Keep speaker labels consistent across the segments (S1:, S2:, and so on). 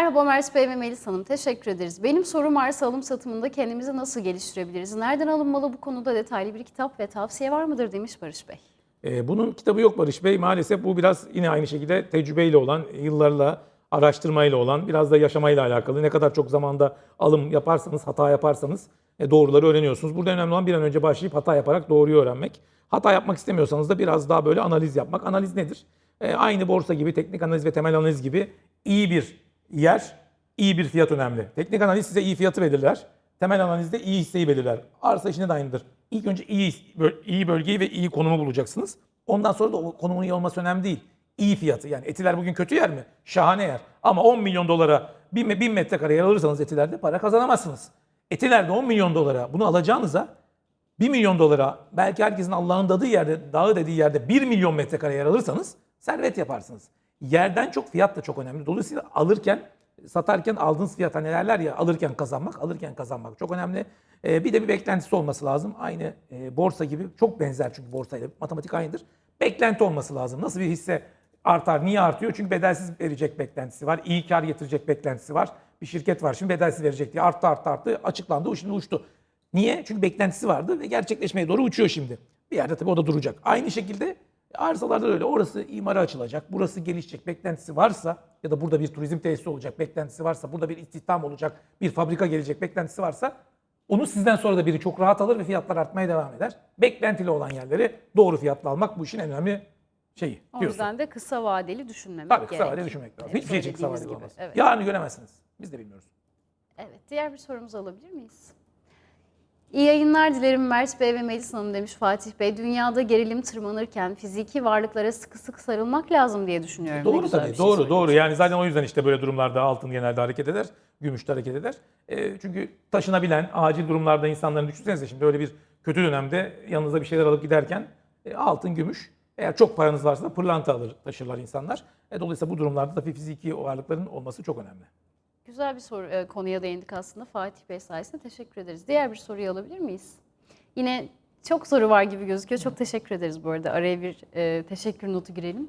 S1: Merhaba Mers Bey ve Melis Hanım. Teşekkür ederiz. Benim sorum arsa alım satımında kendimizi nasıl geliştirebiliriz? Nereden alınmalı bu konuda detaylı bir kitap ve tavsiye var mıdır demiş Barış Bey.
S2: Ee, bunun kitabı yok Barış Bey. Maalesef bu biraz yine aynı şekilde tecrübeyle olan, yıllarla araştırmayla olan, biraz da yaşamayla alakalı. Ne kadar çok zamanda alım yaparsanız, hata yaparsanız e, doğruları öğreniyorsunuz. Burada önemli olan bir an önce başlayıp hata yaparak doğruyu öğrenmek. Hata yapmak istemiyorsanız da biraz daha böyle analiz yapmak. Analiz nedir? E, aynı borsa gibi, teknik analiz ve temel analiz gibi iyi bir yer, iyi bir fiyat önemli. Teknik analiz size iyi fiyatı belirler. Temel analizde iyi hisseyi belirler. Arsa işinde de aynıdır. İlk önce iyi, iyi bölgeyi ve iyi konumu bulacaksınız. Ondan sonra da o konumun iyi olması önemli değil. İyi fiyatı yani etiler bugün kötü yer mi? Şahane yer. Ama 10 milyon dolara 1000, 1000 metrekare yer alırsanız etilerde para kazanamazsınız. Etilerde 10 milyon dolara bunu alacağınıza 1 milyon dolara belki herkesin Allah'ın dadığı yerde, dağı dediği yerde 1 milyon metrekare yer alırsanız servet yaparsınız. Yerden çok fiyat da çok önemli. Dolayısıyla alırken, satarken aldığınız fiyata ne derler ya alırken kazanmak, alırken kazanmak çok önemli. Ee, bir de bir beklentisi olması lazım. Aynı e, borsa gibi çok benzer çünkü borsayla matematik aynıdır. Beklenti olması lazım. Nasıl bir hisse artar, niye artıyor? Çünkü bedelsiz verecek beklentisi var. iyi kar getirecek beklentisi var. Bir şirket var şimdi bedelsiz verecek diye arttı arttı arttı açıklandı şimdi uçtu. Niye? Çünkü beklentisi vardı ve gerçekleşmeye doğru uçuyor şimdi. Bir yerde tabii o da duracak. Aynı şekilde arsalarda da öyle. Orası imara açılacak, burası gelişecek beklentisi varsa ya da burada bir turizm tesisi olacak beklentisi varsa, burada bir istihdam olacak, bir fabrika gelecek beklentisi varsa onu sizden sonra da biri çok rahat alır ve fiyatlar artmaya devam eder. Beklentili olan yerleri doğru fiyatla almak bu işin en önemli şeyi.
S1: O
S2: diyorsun.
S1: yüzden de kısa vadeli düşünmemek
S2: Tabii kısa
S1: gerek.
S2: vadeli düşünmek lazım.
S1: Evet,
S2: Hiçbir şey için kısa vadeli
S1: gibi.
S2: olmaz.
S1: Evet.
S2: Yarını göremezsiniz. Biz de bilmiyoruz.
S1: Evet, diğer bir sorumuzu alabilir miyiz? İyi yayınlar dilerim Mert Bey ve Melis Hanım demiş Fatih Bey. Dünyada gerilim tırmanırken fiziki varlıklara sıkı sıkı sarılmak lazım diye düşünüyorum. Ne
S2: Doğru
S1: güzel
S2: tabii.
S1: bir şey
S2: doğru doğru. Yani zaten o yüzden işte böyle durumlarda altın genelde hareket eder. Gümüş de hareket eder. E, çünkü taşınabilen acil durumlarda insanların düşünsenize şimdi öyle bir kötü dönemde yanınıza bir şeyler alıp giderken e, altın, gümüş. Eğer çok paranız varsa da pırlanta alır taşırlar insanlar. E, dolayısıyla bu durumlarda da fiziki varlıkların olması çok önemli.
S1: Güzel bir soru, e, konuya değindik aslında Fatih Bey sayesinde. Teşekkür ederiz. Diğer bir soruyu alabilir miyiz? Yine çok soru var gibi gözüküyor. Çok teşekkür ederiz bu arada. Araya bir e, teşekkür notu girelim.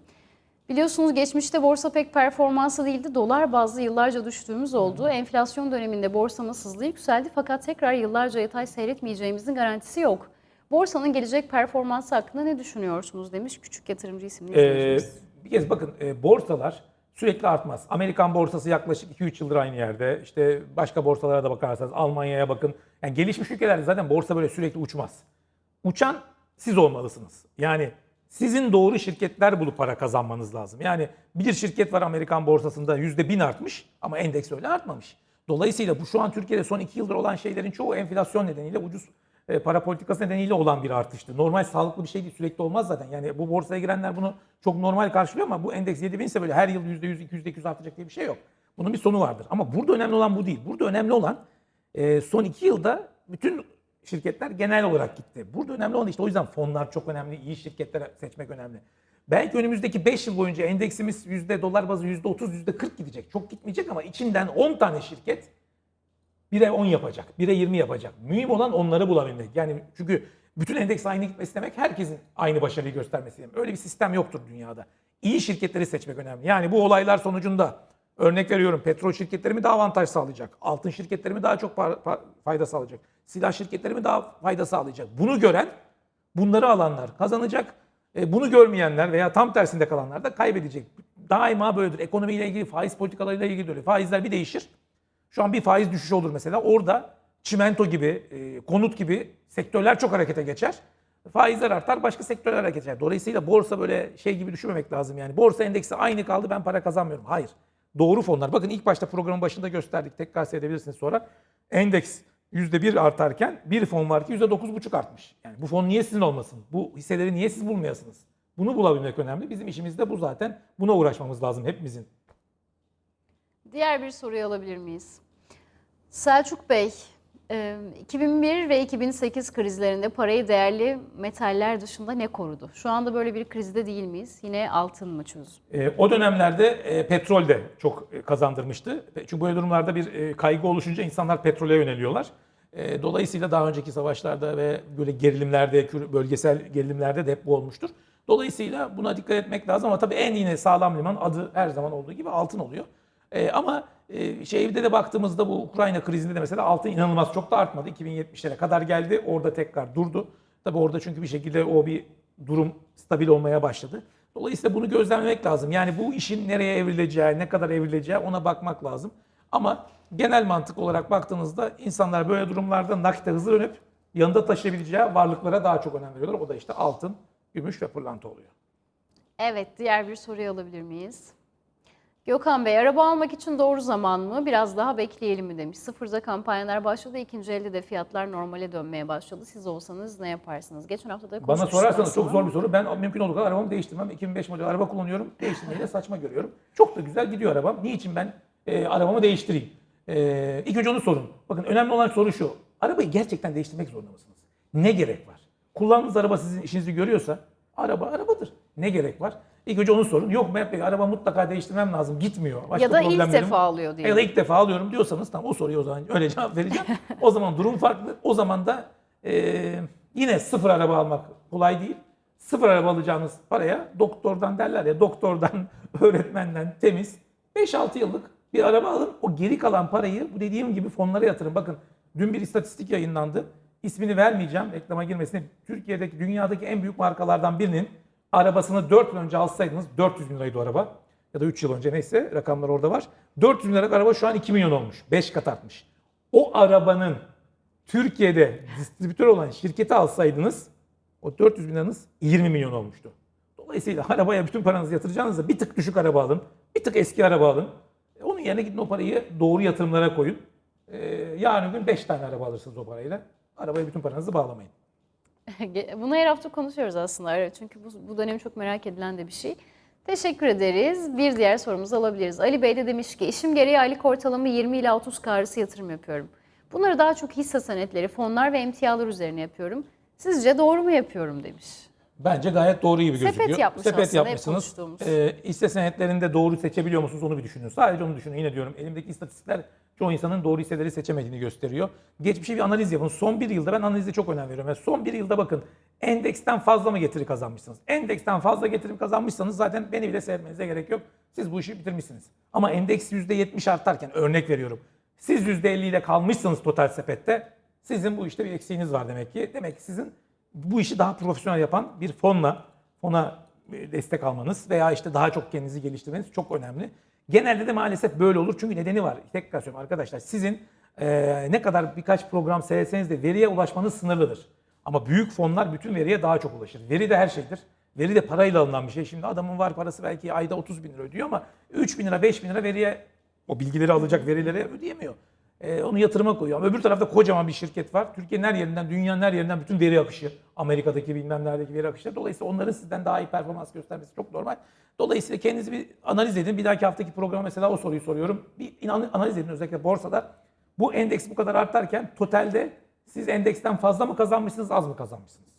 S1: Biliyorsunuz geçmişte borsa pek performansı değildi. Dolar bazlı yıllarca düştüğümüz oldu. Enflasyon döneminde borsamız hızlı yükseldi fakat tekrar yıllarca yatay seyretmeyeceğimizin garantisi yok. Borsanın gelecek performansı hakkında ne düşünüyorsunuz demiş küçük yatırımcı isimli
S2: Ee,
S1: izleyicimiz.
S2: bir kez bakın e, borsalar sürekli artmaz. Amerikan borsası yaklaşık 2-3 yıldır aynı yerde. İşte başka borsalara da bakarsanız Almanya'ya bakın. Yani gelişmiş ülkelerde zaten borsa böyle sürekli uçmaz. Uçan siz olmalısınız. Yani sizin doğru şirketler bulup para kazanmanız lazım. Yani bir şirket var Amerikan borsasında %1000 artmış ama endeks öyle artmamış. Dolayısıyla bu şu an Türkiye'de son 2 yıldır olan şeylerin çoğu enflasyon nedeniyle ucuz para politikası nedeniyle olan bir artıştı. Normal sağlıklı bir şey değil sürekli olmaz zaten. Yani bu borsaya girenler bunu çok normal karşılıyor ama bu endeks 7000 ise böyle her yıl %100, %200, %200 artacak diye bir şey yok. Bunun bir sonu vardır. Ama burada önemli olan bu değil. Burada önemli olan e, son 2 yılda bütün şirketler genel olarak gitti. Burada önemli olan işte o yüzden fonlar çok önemli, iyi şirketler seçmek önemli. Belki önümüzdeki 5 yıl boyunca endeksimiz yüzde dolar bazı %30, %40 gidecek. Çok gitmeyecek ama içinden 10 tane şirket 1'e 10 yapacak, 1'e 20 yapacak. Mühim olan onları bulabilmek. Yani çünkü bütün endeks aynı gitmesi demek herkesin aynı başarıyı göstermesi demek. Öyle bir sistem yoktur dünyada. İyi şirketleri seçmek önemli. Yani bu olaylar sonucunda örnek veriyorum petrol şirketleri mi daha avantaj sağlayacak? Altın şirketleri mi daha çok fayda sağlayacak? Silah şirketleri mi daha fayda sağlayacak? Bunu gören bunları alanlar kazanacak. E, bunu görmeyenler veya tam tersinde kalanlar da kaybedecek. Daima böyledir. Ekonomiyle ilgili, faiz politikalarıyla ilgili öyle. Faizler bir değişir. Şu an bir faiz düşüşü olur mesela. Orada çimento gibi, e, konut gibi sektörler çok harekete geçer. Faizler artar, başka sektörler harekete geçer. Dolayısıyla borsa böyle şey gibi düşünmemek lazım yani. Borsa endeksi aynı kaldı, ben para kazanmıyorum. Hayır. Doğru fonlar. Bakın ilk başta programın başında gösterdik. Tekrar seyredebilirsiniz sonra. Endeks %1 artarken bir fon var ki %9,5 artmış. Yani bu fon niye sizin olmasın? Bu hisseleri niye siz bulmayasınız? Bunu bulabilmek önemli. Bizim işimiz de bu zaten. Buna uğraşmamız lazım hepimizin.
S1: Diğer bir soruyu alabilir miyiz? Selçuk Bey, e, 2001 ve 2008 krizlerinde parayı değerli metaller dışında ne korudu? Şu anda böyle bir krizde değil miyiz? Yine altın mı çözdü?
S2: E, o dönemlerde e, petrol de çok e, kazandırmıştı. E, Çünkü böyle durumlarda bir e, kaygı oluşunca insanlar petrole yöneliyorlar. E, dolayısıyla daha önceki savaşlarda ve böyle gerilimlerde, bölgesel gerilimlerde de hep bu olmuştur. Dolayısıyla buna dikkat etmek lazım ama tabii en yine sağlam liman adı her zaman olduğu gibi altın oluyor. E, ama e, şey evde de baktığımızda bu Ukrayna krizinde de mesela altın inanılmaz çok da artmadı. 2070'lere kadar geldi. Orada tekrar durdu. Tabii orada çünkü bir şekilde o bir durum stabil olmaya başladı. Dolayısıyla bunu gözlemlemek lazım. Yani bu işin nereye evrileceği, ne kadar evrileceği ona bakmak lazım. Ama genel mantık olarak baktığınızda insanlar böyle durumlarda nakite hızlı dönüp yanında taşıyabileceği varlıklara daha çok önem veriyorlar. O da işte altın, gümüş ve pırlanta oluyor.
S1: Evet, diğer bir soruyu alabilir miyiz? Gökhan Bey, araba almak için doğru zaman mı? Biraz daha bekleyelim mi demiş. Sıfırda kampanyalar başladı, ikinci elde de fiyatlar normale dönmeye başladı. Siz olsanız ne yaparsınız? Geçen hafta da
S2: Bana
S1: konuşmuştuk
S2: sorarsanız çok
S1: aslında.
S2: zor bir soru. Ben mümkün olduğu kadar arabamı değiştirmem. 2005 model araba kullanıyorum. Değiştirmeyi de saçma görüyorum. Çok da güzel gidiyor arabam. Niçin ben e, arabamı değiştireyim? E, ilk önce onu sorun. Bakın önemli olan soru şu. Arabayı gerçekten değiştirmek zorunda mısınız? Ne gerek var? Kullandığınız araba sizin işinizi görüyorsa araba arabadır. Ne gerek var? İlk önce onu sorun. Yok Bey araba mutlaka değiştirmem lazım. Gitmiyor. Başka
S1: Ya da ilk defa alıyor
S2: ya
S1: diyelim.
S2: da ilk defa alıyorum diyorsanız tamam o soruyu o zaman öyle cevap vereceğim. o zaman durum farklı. O zaman da e, yine sıfır araba almak kolay değil. Sıfır araba alacağınız paraya doktordan derler ya doktordan, öğretmenden temiz 5-6 yıllık bir araba alın. O geri kalan parayı bu dediğim gibi fonlara yatırın. Bakın dün bir istatistik yayınlandı. İsmini vermeyeceğim reklama girmesine. Türkiye'deki dünyadaki en büyük markalardan birinin arabasını 4 yıl önce alsaydınız 400 bin liraydı o araba. Ya da 3 yıl önce neyse rakamlar orada var. 400 bin liralık araba şu an 2 milyon olmuş. 5 kat artmış. O arabanın Türkiye'de distribütör olan şirketi alsaydınız o 400 bin liranız 20 milyon olmuştu. Dolayısıyla arabaya bütün paranızı yatıracağınızda bir tık düşük araba alın. Bir tık eski araba alın. E, Onun yerine gidin o parayı doğru yatırımlara koyun. Ee, yarın gün 5 tane araba alırsınız o parayla. Arabaya bütün paranızı bağlamayın.
S1: Bunu her hafta konuşuyoruz aslında. Çünkü bu, bu dönem çok merak edilen de bir şey. Teşekkür ederiz. Bir diğer sorumuzu alabiliriz. Ali Bey de demiş ki işim gereği aylık ortalama 20 ila 30 K yatırım yapıyorum. Bunları daha çok hisse senetleri, fonlar ve emtialar üzerine yapıyorum. Sizce doğru mu yapıyorum demiş.
S2: Bence gayet doğru gibi
S1: Sepet
S2: gözüküyor.
S1: yapmış
S2: Sepet
S1: aslında, hep
S2: yapmışsınız.
S1: konuştuğumuz.
S2: Ee, hisse senetlerinde doğru seçebiliyor musunuz onu bir düşünün. Sadece onu düşünün. Yine diyorum elimdeki istatistikler çoğu insanın doğru hisseleri seçemediğini gösteriyor. Geçmişe bir analiz yapın. Son bir yılda ben analize çok önem veriyorum. Yani son bir yılda bakın endeksten fazla mı getiri kazanmışsınız? Endeksten fazla getirim kazanmışsanız zaten beni bile seyretmenize gerek yok. Siz bu işi bitirmişsiniz. Ama endeks %70 artarken örnek veriyorum. Siz %50 ile kalmışsınız total sepette. Sizin bu işte bir eksiğiniz var demek ki. Demek ki sizin bu işi daha profesyonel yapan bir fonla, fona e, destek almanız veya işte daha çok kendinizi geliştirmeniz çok önemli. Genelde de maalesef böyle olur çünkü nedeni var. Tekrar söylüyorum arkadaşlar sizin e, ne kadar birkaç program seyretseniz de veriye ulaşmanız sınırlıdır. Ama büyük fonlar bütün veriye daha çok ulaşır. Veri de her şeydir. Veri de parayla alınan bir şey. Şimdi adamın var parası belki ayda 30 bin lira ödüyor ama 3 bin lira 5 bin lira veriye o bilgileri alacak verileri ödeyemiyor. Ee, onu yatırıma koyuyor. Ama öbür tarafta kocaman bir şirket var. Türkiye'nin her yerinden, dünyanın her yerinden bütün veri akışı. Amerika'daki bilmem neredeki veri akışı. Dolayısıyla onların sizden daha iyi performans göstermesi çok normal. Dolayısıyla kendinizi bir analiz edin. Bir dahaki haftaki programa mesela o soruyu soruyorum. Bir analiz edin özellikle borsada. Bu endeks bu kadar artarken totalde siz endeksten fazla mı kazanmışsınız, az mı kazanmışsınız?